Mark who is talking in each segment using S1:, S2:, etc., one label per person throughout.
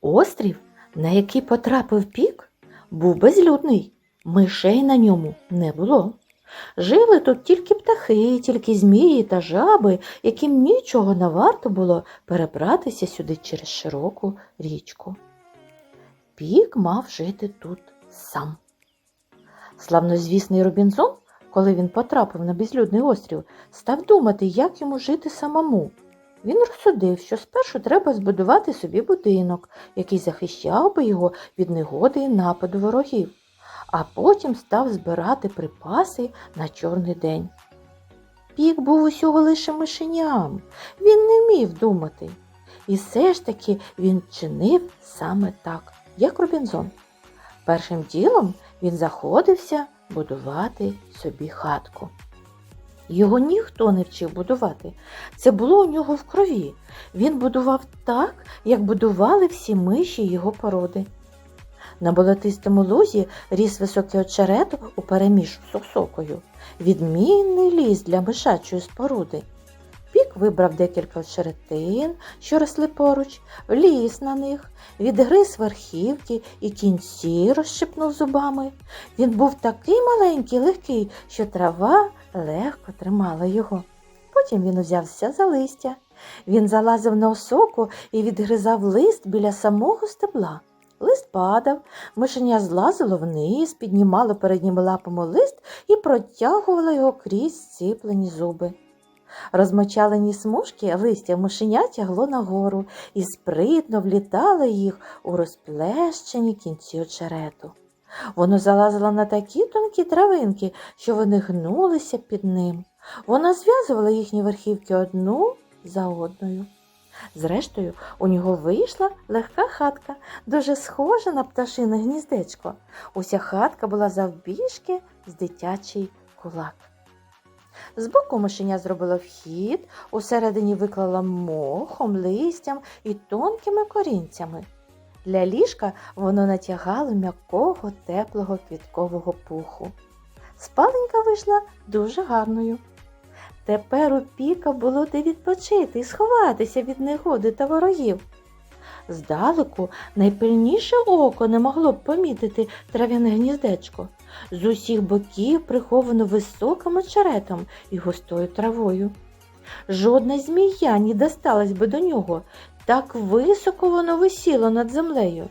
S1: Острів, на який потрапив пік, був безлюдний. Мишей на ньому не було. Жили тут тільки птахи, тільки змії та жаби, яким нічого не варто було перебратися сюди через широку річку. Пік мав жити тут сам. Славнозвісний Робінзон, коли він потрапив на безлюдний острів, став думати, як йому жити самому. Він розсудив, що спершу треба збудувати собі будинок, який захищав би його від негоди і нападу ворогів, а потім став збирати припаси на чорний день. Пік був усього лише мишеням, він не вмів думати. І все ж таки він чинив саме так, як Робінзон. Першим ділом він заходився будувати собі хатку. Його ніхто не вчив будувати. Це було у нього в крові. Він будував так, як будували всі миші його породи. На болотистому лузі ріс високий очерет у переміж з сокою. Відмінний ліс для мишачої споруди. Пік вибрав декілька очеретин, що росли поруч, вліз на них, відгриз верхівки і кінці розщипнув зубами. Він був такий маленький, легкий, що трава легко тримала його. Потім він узявся за листя. Він залазив на осоку і відгризав лист біля самого стебла. Лист падав, мишеня злазило вниз, піднімало передніми лапами лист і протягувало його крізь зціплені зуби. Розмочалені смужки листя мишеня тягло нагору і спритно влітало їх у розплещені кінці очерету. Воно залазило на такі тонкі травинки, що вони гнулися під ним. Воно зв'язувало їхні верхівки одну за одною. Зрештою, у нього вийшла легка хатка, дуже схожа на пташине гніздечко. Уся хатка була завбільшки з дитячий кулак. Збоку мишеня зробила вхід, усередині виклала мохом, листям і тонкими корінцями. Для ліжка воно натягало м'якого теплого квіткового пуху. Спаленька вийшла дуже гарною. Тепер у піка було де відпочити і сховатися від негоди та ворогів. Здалеку найпильніше око не могло б помітити трав'яне гніздечко. З усіх боків приховано високим очеретом і густою травою. Жодна змія не досталась би до нього, так високо воно висіло над землею.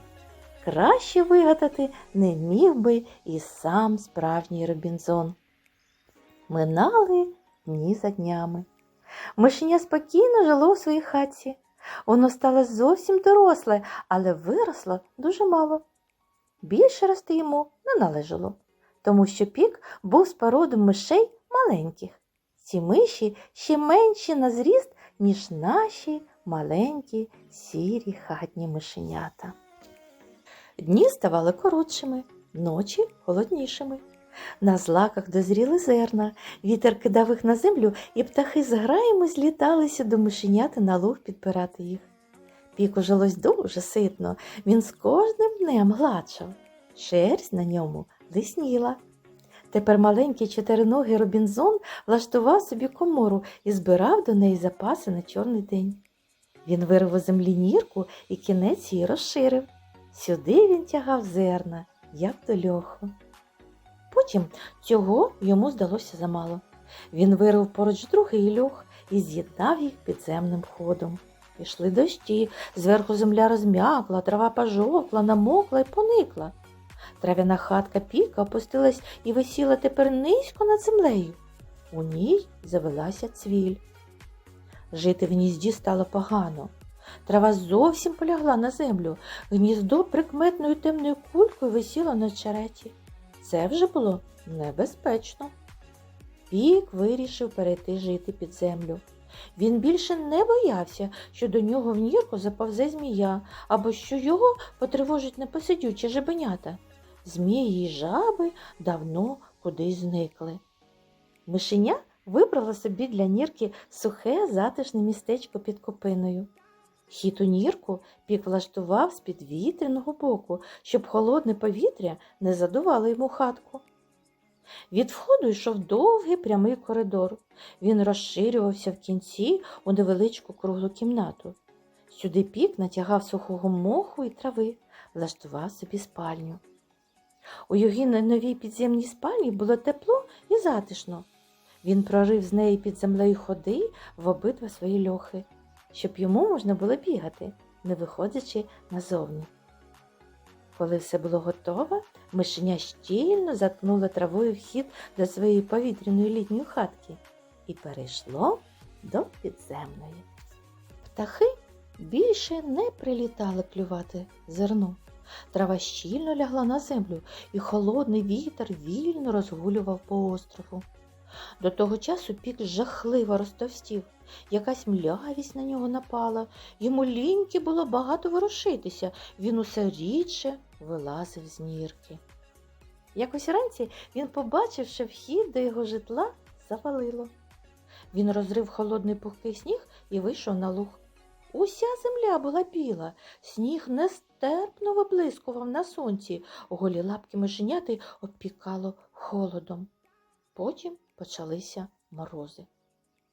S1: Краще вигадати не міг би і сам справжній Робінзон. Минали дні за днями. Мишеня спокійно жило в своїй хатці. Воно стало зовсім доросле, але виросло дуже мало. Більше рости йому не належало, тому що пік був з породи мишей маленьких. Ці миші ще менші на зріст, ніж наші маленькі сірі хатні мишенята. Дні ставали коротшими, ночі холоднішими. На злаках дозріли зерна, вітер кидав їх на землю, і птахи з граями зліталися до мишеняти на луг підпирати їх. Піку жилось дуже ситно, він з кожним днем гладшав. Шерсть на ньому лисніла. Тепер маленький чотириногий Робінзон влаштував собі комору і збирав до неї запаси на чорний день. Він вирив у землі нірку і кінець її розширив. Сюди він тягав зерна, як до льоху. Потім цього йому здалося замало. Він вирив поруч другий льох і з'єднав їх підземним ходом. Пішли дощі, зверху земля розм'якла, трава пожовкла, намокла і поникла. Трав'яна хатка піка опустилась і висіла тепер низько над землею. У ній завелася цвіль. Жити в гнізді стало погано. Трава зовсім полягла на землю, гніздо прикметною темною кулькою висіло на череті. Це вже було небезпечно. Пік вирішив перейти жити під землю. Він більше не боявся, що до нього в нірку заповзе змія або що його потривожить непосидючі жебенята. Змії й жаби давно кудись зникли. Мишеня вибрала собі для нірки сухе затишне містечко під копиною. Хід у нірку пік влаштував з під вітряного боку, щоб холодне повітря не задувало йому хатку. Від входу йшов довгий прямий коридор. Він розширювався в кінці у невеличку круглу кімнату. Сюди пік натягав сухого моху і трави, влаштував собі спальню. У його новій підземній спальні було тепло і затишно. Він прорив з неї під землею ходи в обидва свої льохи, щоб йому можна було бігати, не виходячи назовні. Коли все було готово, мишеня щільно заткнуло травою вхід до своєї повітряної літньої хатки і перейшло до підземної. Птахи більше не прилітали клювати зерно. Трава щільно лягла на землю, і холодний вітер вільно розгулював по острову. До того часу пік жахливо розтовстів, якась млявість на нього напала, йому ліньки було багато ворушитися, він усе рідше вилазив з нірки. Якось вранці він побачив, що вхід до його житла завалило. Він розрив холодний пухкий сніг і вийшов на луг. Уся земля була біла, сніг нестерпно виблискував на сонці, голі лапки мишеняти обпікало холодом. Потім почалися морози.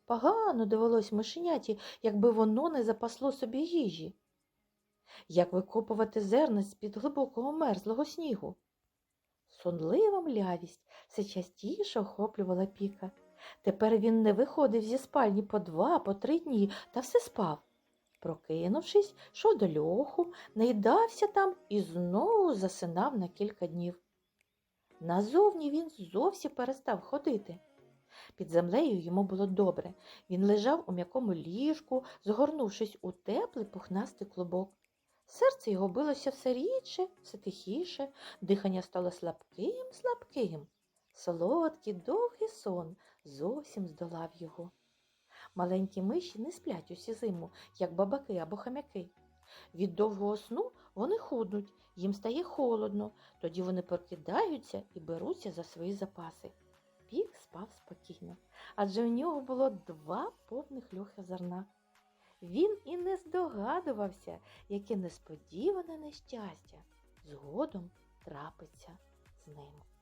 S1: Погано довелось мишеняті, якби воно не запасло собі їжі. Як викопувати зерна з-під глибокого мерзлого снігу? Сонлива млявість все частіше охоплювала піка. Тепер він не виходив зі спальні по два, по три дні та все спав. Прокинувшись, йшов до льоху, наїдався там і знову засинав на кілька днів. Назовні він зовсім перестав ходити. Під землею йому було добре. Він лежав у м'якому ліжку, згорнувшись у теплий пухнастий клубок. Серце його билося все рідше, все тихіше, дихання стало слабким, слабким. Солодкий, довгий сон зовсім здолав його. Маленькі миші не сплять усі зиму, як бабаки або хам'яки. Від довгого сну вони худнуть, їм стає холодно, тоді вони прокидаються і беруться за свої запаси. Пік спав спокійно, адже у нього було два повних льохи зерна. Він і не здогадувався, яке несподіване нещастя згодом трапиться з ним.